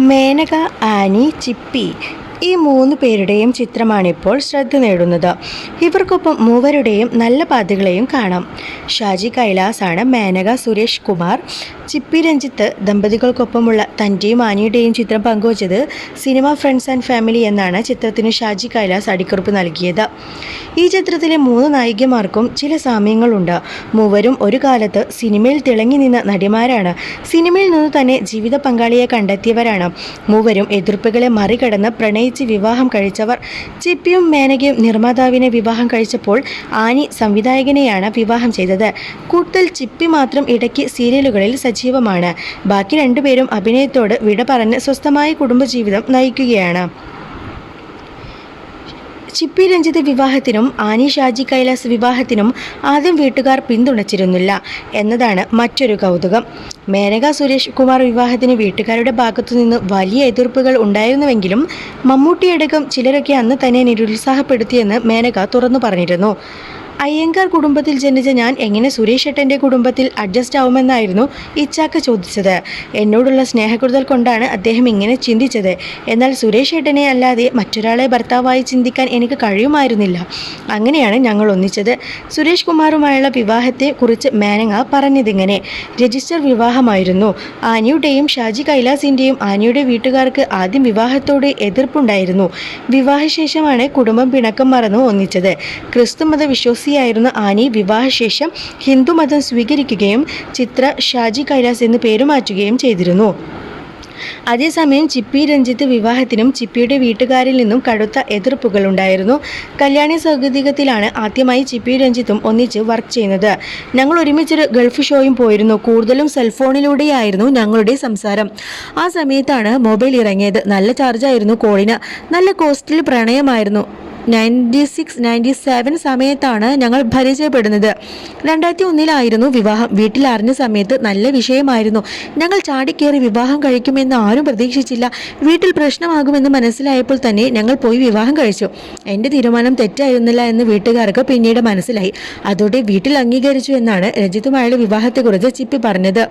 Menaka Annie ചിപ്പി ഈ മൂന്ന് പേരുടെയും ചിത്രമാണിപ്പോൾ ശ്രദ്ധ നേടുന്നത്. ഇവർക്കൊപ്പം മൂവരുടെയും നല്ല പാതകളെയും കാണാം. ഷാജി കൈലാസാണ് മേനക സുരേഷ് കുമാർ. ചിപ്പി രഞ്ജിത്ത് ദമ്പതികൾക്കൊപ്പമുള്ള തന്റെയും ആനിയുടെയും ചിത്രം പങ്കുവച്ചത് സിനിമ ഫ്രണ്ട്സ് ആൻഡ് ഫാമിലി എന്നാണ് ചിത്രത്തിന് ഷാജി കൈലാസ് അടിക്കുറിപ്പ് നൽകിയത്. ഈ ചിത്രത്തിലെ മൂന്ന് നായികമാർക്കും ചില സാമ്യങ്ങളുണ്ട്. മൂവരും ഒരു കാലത്ത് സിനിമയിൽ തിളങ്ങി നിന്ന നടിമാരാണ്. സിനിമയിൽ നിന്ന് തന്നെ ജീവിത പങ്കാളിയെ കണ്ടെത്തിയവരാണ്. മൂവരും എതിർപ്പുകളെ മറികടന്ന് പ്രണയിച്ച് വിവാഹം കഴിച്ചവർ. ചിപ്പിയും മേനകയും നിർമ്മാതാവിനെ വിവാഹം കഴിച്ചപ്പോൾ ആനി സംവിധായകനെയാണ് വിവാഹം ചെയ്തത്. കൂടുതൽ ചിപ്പി മാത്രം ഇടയ്ക്ക് സീരിയലുകളിൽ സജീവമാണ്. ബാക്കി രണ്ടുപേരും അഭിനയത്തോട് വിട പറഞ്ഞ് സ്വസ്ഥമായ കുടുംബജീവിതം നയിക്കുകയാണ്. ചിപ്പി രഞ്ജിത്ത് വിവാഹത്തിനും ആനി ഷാജി കൈലാസ് വിവാഹത്തിനും ആദ്യം വീട്ടുകാർ പിന്തുണച്ചിരുന്നില്ല എന്നതാണ് മറ്റൊരു കൗതുകം. മേനക സുരേഷ് കുമാർ വിവാഹത്തിന് വീട്ടുകാരുടെ ഭാഗത്തുനിന്ന് വലിയ എതിർപ്പുകൾ ഉണ്ടായിരുന്നുവെങ്കിലും മമ്മൂട്ടിയടക്കം ചിലരൊക്കെ അന്ന് തന്നെ നിരുത്സാഹപ്പെടുത്തിയെന്ന് മേനക തുറന്നു പറഞ്ഞിരുന്നു. അയ്യങ്കാർ കുടുംബത്തിൽ ജനിച്ച ഞാൻ എങ്ങനെ സുരേഷ് ഏട്ടന്റെ കുടുംബത്തിൽ അഡ്ജസ്റ്റ് ആവുമെന്നായിരുന്നു ഇച്ചാക്ക ചോദിച്ചത്. എന്നോടുള്ള സ്നേഹക്കുറുതൽ കൊണ്ടാണ് അദ്ദേഹം ഇങ്ങനെ ചിന്തിച്ചത്. എന്നാൽ സുരേഷ് ഏട്ടനെ അല്ലാതെ മറ്റൊരാളെ ഭർത്താവായി ചിന്തിക്കാൻ എനിക്ക് കഴിയുമായിരുന്നില്ല. അങ്ങനെയാണ് ഞങ്ങൾ ഒന്നിച്ചത്. സുരേഷ് കുമാറുമായുള്ള വിവാഹത്തെ കുറിച്ച് മേനങ്ങ പറഞ്ഞതിങ്ങനെ. രജിസ്റ്റർ വിവാഹമായിരുന്നു. ആനിയുടെയും ഷാജി കൈലാസിന്റെയും ആനിയുടെ വീട്ടുകാർക്ക് ആദ്യം വിവാഹത്തോട് എതിർപ്പുണ്ടായിരുന്നു. വിവാഹശേഷമാണ് കുടുംബം പിണക്കം മറന്നു ഒന്നിച്ചത്. ക്രിസ്തുമത വിശ്വാസിയായിരുന്ന ആനി. വിവാഹശേഷം ഹിന്ദുമതം സ്വീകരിക്കുകയും ചിത്ര ഷാജി കൈലാസ് എന്ന് പേരുമാറ്റുകയും ചെയ്തിരുന്നു. അതേസമയം ചിപ്പി രഞ്ജിത്ത് വിവാഹത്തിനും ചിപ്പിയുടെ വീട്ടുകാരിൽ നിന്നും കടുത്ത എതിർപ്പുകൾ ഉണ്ടായിരുന്നു. കല്യാണി സൗകര്യത്തിലാണ് ആദ്യമായി ചിപ്പി രഞ്ജിത്തും ഒന്നിച്ച് വർക്ക് ചെയ്യുന്നത്. ഞങ്ങൾ ഒരുമിച്ചൊരു ഗൾഫ് ഷോയും പോയിരുന്നു. കൂടുതലും സെൽഫോണിലൂടെയായിരുന്നു ഞങ്ങളുടെ സംസാരം. ആ സമയത്താണ് മൊബൈൽ ഇറങ്ങിയത്. നല്ല ചാർജായിരുന്നു കോളിന്. നല്ല കോസ്റ്റിൽ പ്രണയമായിരുന്നു. നയന്റി സിക്സ് നയന്റി സെവൻ സമയത്താണ് ഞങ്ങൾ പരിചയപ്പെടുന്നത്. രണ്ടായിരത്തി ഒന്നിലായിരുന്നു വിവാഹം. വീട്ടിൽ അറിഞ്ഞ സമയത്ത് നല്ല വിഷയമായിരുന്നു. ഞങ്ങൾ ചാടിക്കേറി വിവാഹം കഴിക്കുമെന്ന് ആരും പ്രതീക്ഷിച്ചില്ല. വീട്ടിൽ പ്രശ്നമാകുമെന്ന് മനസ്സിലായപ്പോൾ തന്നെ ഞങ്ങൾ പോയി വിവാഹം കഴിച്ചു. എന്റെ തീരുമാനം തെറ്റായിരുന്നില്ല എന്ന് വീട്ടുകാർക്ക് പിന്നീട് മനസ്സിലായി. അതോടെ വീട്ടിൽ അംഗീകരിച്ചു എന്നാണ് രഞ്ജിത്തുമായുള്ള വിവാഹത്തെക്കുറിച്ച് ചിപ്പി പറഞ്ഞത്.